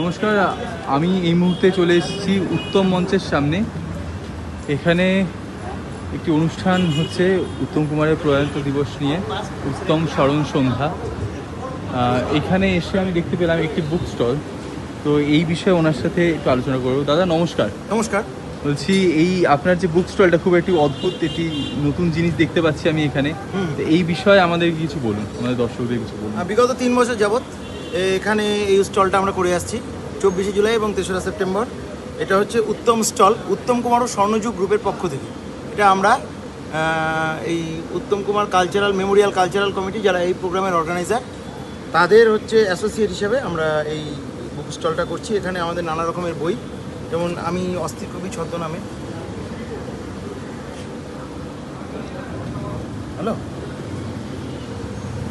নমস্কার আমি এই মুহূর্তে চলে এসেছি উত্তম মঞ্চের সামনে। এখানে একটি অনুষ্ঠান হচ্ছে উত্তম কুমারের প্রয়ান্ত দিবস নিয়ে উত্তম স্মরণ সন্ধ্যা। এখানে এসে আমি দেখতে পেলাম একটি বুক স্টল তো এই বিষয়ে ওনার সাথে একটু আলোচনা করব। দাদা নমস্কার। নমস্কার। বলছি এই আপনার যে বুক স্টলটা খুব একটি অদ্ভুত একটি নতুন জিনিস দেখতে পাচ্ছি আমি এখানে। তো এই বিষয়ে আমাদের কিছু বলুন আমাদের দর্শকদের কিছু বলুন। বিগত তিন বছর যাবৎ এখানে এই স্টলটা আমরা করে আসছি, চব্বিশে জুলাই এবং তেসরা সেপ্টেম্বর। এটা হচ্ছে উত্তম স্টল, উত্তম কুমার ও স্বর্ণযুগ গ্রুপের পক্ষ থেকে। এটা আমরা এই Uttam Kumar cultural memorial cultural committee যারা এই প্রোগ্রামের অর্গানাইজার, তাদের হচ্ছে অ্যাসোসিয়েট হিসেবে আমরা এই বুক স্টলটা করছি। এখানে আমাদের নানা রকমের বই, যেমন আমি অস্থির কবি ছদ্মনামে। হ্যালো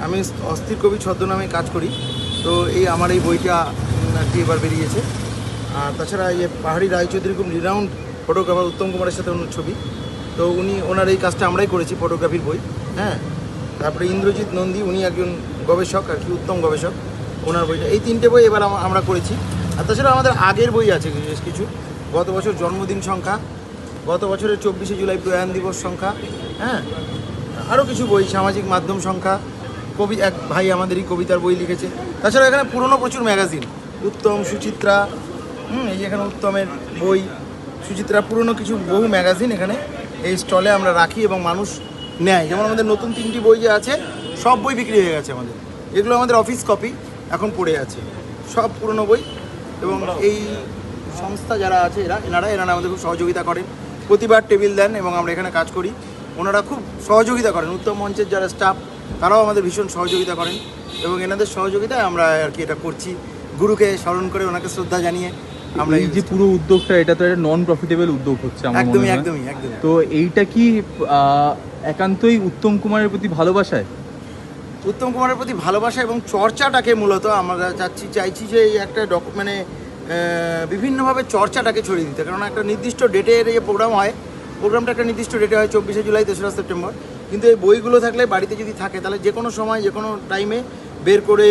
আমি অস্থির কবি ছদ্মনামে কাজ করি। তো এই আমার এই বইটা আর কি এবার বেরিয়েছে। আর তাছাড়া এই পাহাড়ি রায়চৌধুরী খুব রিনাউন্ড ফটোগ্রাফার উত্তম কুমারের সাথে ওনার ছবি। তো উনি, ওনার এই কাজটা আমরাই করেছি ফটোগ্রাফির বই হ্যাঁ? তারপরে ইন্দ্রজিৎ নন্দী, উনি একজন গবেষক, আর কি উত্তম গবেষক, ওনার বইটা। এই তিনটে বই এবার আমরা করেছি। আর তাছাড়া আমাদের আগের বই আছে বেশ কিছু। গত বছর জন্মদিন সংখ্যা, গত বছরের চব্বিশে জুলাই প্রয়াণ দিবস সংখ্যা হ্যাঁ? আরও কিছু বই, সামাজিক মাধ্যম সংখ্যা কবি এক ভাই আমাদেরই কবিতার বই লিখেছে। তাছাড়া এখানে পুরনো প্রচুর ম্যাগাজিন। উত্তম সুচিত্রা, হুম, এই এখানে উত্তমের বই, সুচিত্রা পুরনো কিছু বহু ম্যাগাজিন এখানে এই স্টলে আমরা রাখি এবং মানুষ নেয়। যেমন আমাদের নতুন তিনটি বই যে আছে, সব বই বিক্রি হয়ে গেছে আমাদের। এগুলো আমাদের অফিস কপি এখন পড়ে আছে। সব পুরনো বই এবং এই সংস্থা যারা আছে এরা, এনারা এনারা আমাদের খুব সহযোগিতা করেন। প্রতিবার টেবিল দেন এবং আমরা এখানে কাজ করি। ওনারা খুব সহযোগিতা করেন। উত্তম মঞ্চের যারা স্টাফ তারাও আমাদের ভীষণ সহযোগিতা করেন এবং এনাদের সহযোগিতায় আমরা আর কি এটা করছি। গুরুকে স্মরণ করে ওনাকে শ্রদ্ধা জানিয়ে আমরা এই যে পুরো উদ্যোগটা এটা তো একটা নন প্রফিটেবল উদ্যোগ হচ্ছে আমার একদমই একদমই একদমই। তো এইটা কি একান্তই উত্তম কুমারের প্রতি ভালোবাসায়? উত্তম কুমারের প্রতি ভালোবাসা এবং চর্চাটাকে মূলত আমরা চাচ্ছি চাইছি যে এই একটা ডক মানে বিভিন্নভাবে চর্চাটাকে ছড়িয়ে দিতে। কারণ একটা নির্দিষ্ট ডেটের যে প্রোগ্রাম হয় প্রোগ্রামটা একটা নির্দিষ্ট ডেটে হয় চব্বিশে জুলাই তেসরা সেপ্টেম্বর। কিন্তু এই বইগুলো থাকলে বাড়িতে যদি থাকে, তাহলে যে কোনো সময় যে কোনো টাইমে বের করে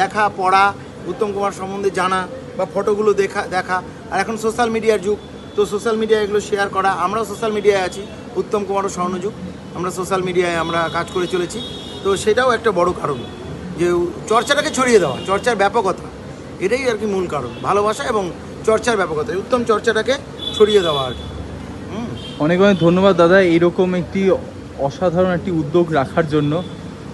দেখা, পড়া, উত্তম কুমার সম্বন্ধে জানা বা ফটোগুলো দেখা দেখা। আর এখন সোশ্যাল মিডিয়ার যুগ, তো সোশ্যাল মিডিয়ায় এগুলো শেয়ার করা, আমরাও সোশ্যাল মিডিয়ায় আছি, উত্তম কুমারও স্বর্ণযুগ আমরা সোশ্যাল মিডিয়ায় আমরা কাজ করে চলেছি। তো সেটাও একটা বড় কারণ, যে চর্চাটাকে ছড়িয়ে দেওয়া, চর্চার ব্যাপকতা, এটাই আর কি মূল কারণ, ভালোবাসা এবং চর্চার ব্যাপকতা উত্তম চর্চাটাকে ছড়িয়ে দেওয়া আর কি। অনেক অনেক ধন্যবাদ দাদা, এইরকম একটি অসাধারণ একটি উদ্যোগ রাখার জন্য,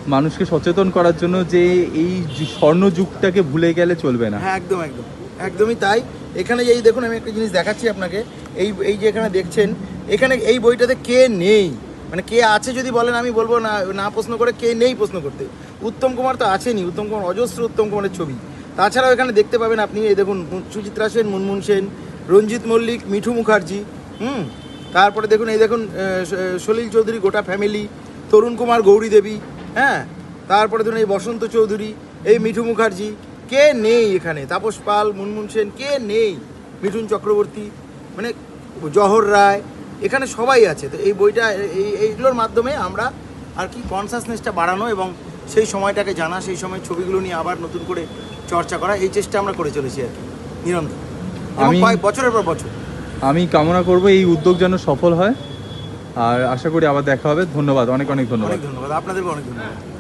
মানুষকে সচেতন করার জন্য যে এই যু- স্বর্ণ যুগটাকে ভুলে গেলে চলবে না। হ্যাঁ একদম একদম। একদমই তাই। এখানে এই দেখুন, আমি একটা জিনিস দেখাচ্ছি আপনাকে। এই এই যে এখানে দেখছেন, এখানে এই বইটাতে কে নেই? মানে কে আছে যদি বলেন, আমি বলব না না প্রশ্ন করে কে নেই প্রশ্ন করতে। উত্তম কুমার তো আছেনই, উত্তম কুমার, অজস্র উত্তম কুমারের ছবি। তাছাড়াও এখানে দেখতে পাবেন আপনি, এই দেখুন, সুচিত্রা সেন, মুনমুন সেন, রঞ্জিত মল্লিক, মিঠু মুখার্জি, হুম? তারপরে দেখুন এই দেখুন সলিল চৌধুরী গোটা ফ্যামিলি তরুণ কুমার গৌরী দেবী হ্যাঁ? তারপরে ধরুন এই বসন্ত চৌধুরী এই মিঠু মুখার্জি কে নেই এখানে? তাপস পাল মুনমুন সেন কে নেই? মিঠুন চক্রবর্তী মানে জহর রায় এখানে সবাই আছে। তো এই বইটা এই এইগুলোর মাধ্যমে আমরা আর কি কনসাসনেসটা বাড়ানো এবং সেই সময়টাকে জানা সেই সময় ছবিগুলো নিয়ে আবার নতুন করে চর্চা করা এই চেষ্টা আমরা করে চলেছি আর কি নিরন্তর। আমি- কয়েক বছরের পর বছর। আমি কামনা করব এই উদ্যোগ যেন সফল হয়। আর আশা করি আবার দেখা হবে। ধন্যবাদ। অনেক অনেক ধন্যবাদ। ধন্যবাদ। আপনাদেরকে অনেক ধন্যবাদ।